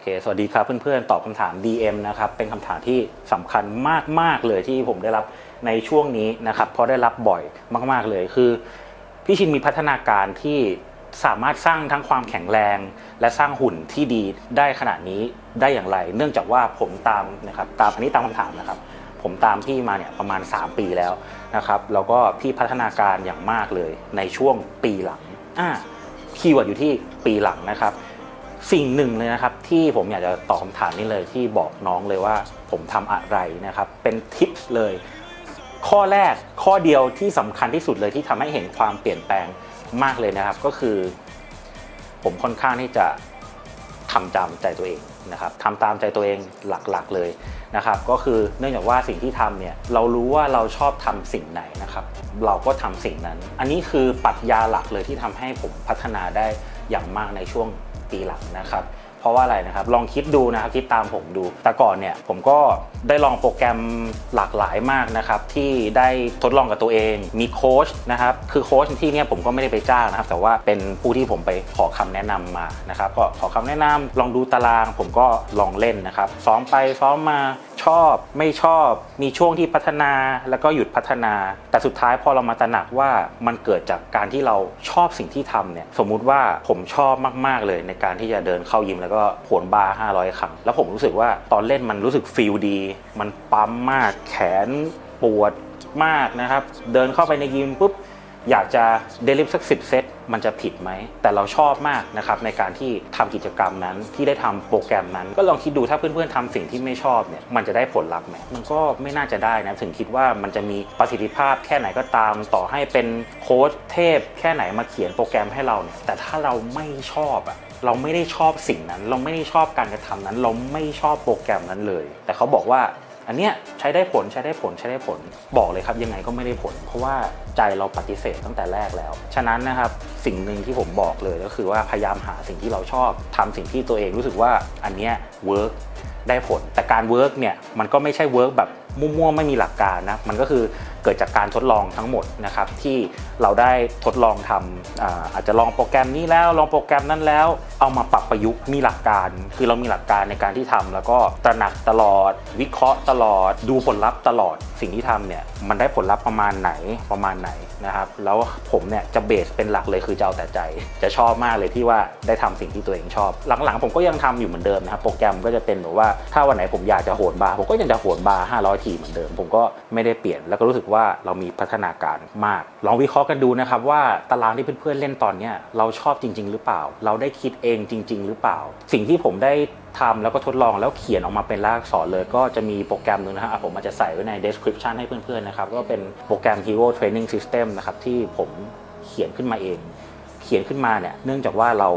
เค สวัสดีครับเพื่อนๆ ตอบคำถาม DM นะครับ เป็นคำถามที่สำคัญมากๆเลยที่ผมได้รับในช่วงนี้นะครับ เพราะได้รับบ่อยมาก ๆเลยคือ พี่ชินมีพัฒนาการที่สามารถสร้างทั้งความแข็งแรง และสร้างหุ่นที่ดีได้ขนาดนี้ได้อย่างไร เนื่องจากว่าผมตามนะครับตามอันนี้ตามคำถามนะครับ ผมตามพี่มาเนี่ยประมาณ 3 ปีแล้วนะครับแล้วก็พี่พัฒนาการอย่างมากเลยในช่วงปีหลังอ่าคีย์เวิร์ดอยู่ที่ปีหลังนะครับ สิ่งหนึ่งเลยนะครับที่ผมอยากจะตอบคำถามนี้เลยที่บอกน้องเลยว่าผมทำอะไรนะครับ เป็นทิปเลย ข้อแรกข้อเดียวที่สำคัญที่สุดเลยที่ทำให้เห็นความเปลี่ยนแปลงมากเลยนะครับ ก็คือ ผมค่อนข้างที่จะทำตามใจตัวเองนะครับทำตามใจตัวเองหลักๆเลยนะครับ ก็คือเนื่องจากว่าสิ่งที่ทำเนี่ยเรารู้ว่าเราชอบทำสิ่งไหนนะครับ เราก็ทำสิ่งนั้น อันนี้คือปรัชญาหลักเลยที่ทำให้ผมพัฒนาได้อย่างมากในช่วง ปีหลังนะครับ เพราะว่าอะไรนะครับ ลองคิดดูนะครับคิดตามผมดู แต่ก่อนเนี่ยผมก็ได้ลองโปรแกรมหลากหลายมากนะครับที่ได้ทดลองกับตัวเอง มีโค้ชนะครับคือโค้ชที่เนี่ยผมก็ไม่ได้ไปจ้างนะครับ แต่ว่าเป็นผู้ที่ผมไปขอคำแนะนำมานะครับก็ขอคำแนะนำลองดูตาราง ผมก็ลองเล่นนะครับซ้อมไปซ้อมมาชอบไม่ชอบมีช่วงที่พัฒนาแล้วก็หยุดพัฒนา แต่สุดท้ายพอเรามาตระหนักว่ามันเกิดจากการที่เราชอบสิ่งที่ทำเนี่ยสมมุติว่าผมชอบมาก ๆเลยในการที่จะเดินเข้ายิมแล้วก็โผลบาร์500 ครั้ง แล้วผมรู้สึกว่าตอนเล่นมันรู้สึกฟีลดี มันปั๊มมากแขนปวดมากนะครับ เดินเข้าไปในยิมปุ๊บ อยากจะเดลิฟสักสิบเซตมันจะผิดไหม แต่เราชอบมากนะครับในการที่ทำกิจกรรมนั้นที่ได้ทำโปรแกรมนั้น ก็ลองคิดดูถ้าเพื่อนๆทำสิ่งที่ไม่ชอบเนี่ยมันจะได้ผลลัพธ์ไหมมันก็ไม่น่าจะได้นะถึงคิดว่ามันจะมีประสิทธิภาพแค่ไหนก็ตาม ต่อให้เป็นโค้ชเทพ แค่ไหนมาเขียนโปรแกรมให้เราเนี่ยแต่ถ้าเราไม่ชอบอะ เราไม่ได้ชอบสิ่งนั้น เราไม่ได้ชอบการกระทำนั้น เราไม่ชอบโปรแกรมนั้นเลย แต่เขาบอกว่าอันเนี้ยใช้ได้ผลใช้ได้ผลใช้ได้ผลบอกเลยครับยังไงก็ไม่ได้ผล เพราะว่าใจเราปฏิเสธตั้งแต่แรกแล้ว ฉะนั้นนะครับสิ่งหนึ่งที่ผมบอกเลยก็คือว่าพยายามหาสิ่งที่เราชอบทำสิ่งที่ตัวเองรู้สึกว่าอันเนี้ยเวิร์กได้ผล แต่การเวิร์กเนี่ยมันก็ไม่ใช่เวิร์กแบบมั่วๆไม่มีหลักการนะมันก็คือ เกิดจากการทดลองทั้งหมดนะครับที่เราได้ทดลองทำอาอาจจะลองโปรแกรมนี้แล้วลองโปรแกรมนั้นแล้ว เอามาปรับประยุกต์มีหลักการ คือเรามีหลักการในการที่ทำแล้วก็ตระหนักตลอด วิเคราะห์ตลอด ดูผลลัพธ์ตลอดสิ่งที่ทำเนี่ยมันได้ผลลัพธ์ประมาณไหนประมาณไหนนะครับแล้วผมเนี่ยจะเบสเป็นหลักเลยคือจะเอาแต่ใจ จะชอบมากเลยที่ว่าได้ทำสิ่งที่ตัวเองชอบ หลังๆ ผมก็ยังทำอยู่เหมือนเดิมนะครับโปรแกรมก็จะเป็นแบบว่าถ้าวันไหนผมอยากจะโหนบาร์ผมก็ยังจะโหนบาร์500 ทีเหมือนเดิม ผมก็ไม่ได้เปลี่ยนแล้วก็รู้สึกว่าเรามีพัฒนาการมาก ลองวิเคราะห์กันดูนะครับว่าตารางที่เพื่อนๆเล่นตอนเนี้ยเราชอบจริง ๆ หรือเปล่า เราได้คิดเองจริง ๆ หรือเปล่า สิ่งที่ผมได้ทำแล้วก็ทดลองแล้วเขียนออกมาเป็นรากอักษรเลย ก็จะมีโปรแกรมหนึงนะฮะอะผมอาจจะใส่ไว้ใน description ให้เพื่อนๆนะครับก็เป็นโปรแกรม Hero Training System นะครับที่ผมเขียนขึ้นมาเอง เขียนขึ้นมาเนี่ยเนื่องจากว่าเรา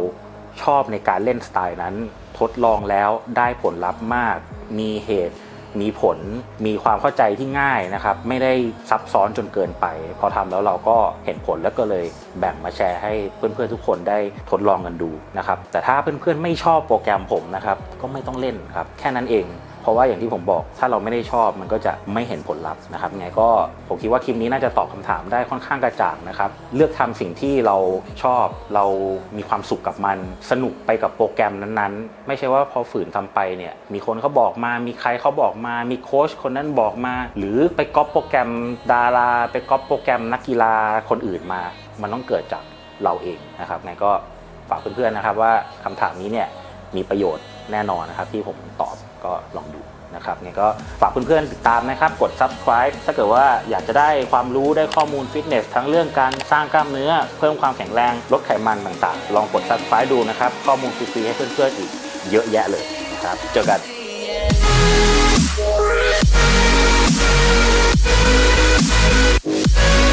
ชอบในการเล่นสไตล์นั้น ทดลองแล้วได้ผลลัพธ์มาก มีเหตุ มีผลมีความเข้าใจที่ง่ายนะครับ ไม่ได้ซับซ้อนจนเกินไป พอทำแล้วเราก็เห็นผลแล้วก็เลยแบ่งมาแชร์ให้เพื่อนๆทุกคนได้ทดลองกันดูนะครับแต่ถ้าเพื่อนๆไม่ชอบโปรแกรมผมนะครับก็ไม่ต้องเล่นครับแค่นั้นเอง เพราะว่าอย่างที่ผมบอกถ้าเราไม่ได้ชอบมันก็จะไม่เห็นผลลัพธ์นะครับไงก็ผมคิดว่าคลิปนี้น่าจะตอบคำถามได้ค่อนข้างกระจ่างนะครับเลือกทำสิ่งที่เราชอบเรามีความสุขกับมัน สนุกไปกับโปรแกรมนั้นๆ ไม่ใช่ว่าพอฝืนทำไปเนี่ยมีคนเขาบอกมา มีใครเขาบอกมา มีโค้ชคนนั้นบอกมา หรือไปก๊อปโปรแกรมดารา ไปก๊อปโปรแกรมนักกีฬาคนอื่นมา มันต้องเกิดจากเราเองนะครับไงก็ฝากเพื่อนๆนะครับว่าคำถามนี้เนี่ยมีประโยชน์แน่นอนนะครับที่ผมตอบ ก็ลองดูนะครับไงก็ฝากเพื่อนๆติดตามนะครับ กด subscribe ถ้าเกิดว่าอยากจะได้ความรู้ได้ข้อมูลฟิตเนสทั้งเรื่องการสร้างกล้ามเนื้อ เพิ่มความแข็งแรงลดไขมันต่างๆ ลองกด subscribe ดูนะครับ ข้อมูลฟรีๆให้เพื่อนๆอีกเยอะแยะเลยนะครับ เจอกัน Yeah.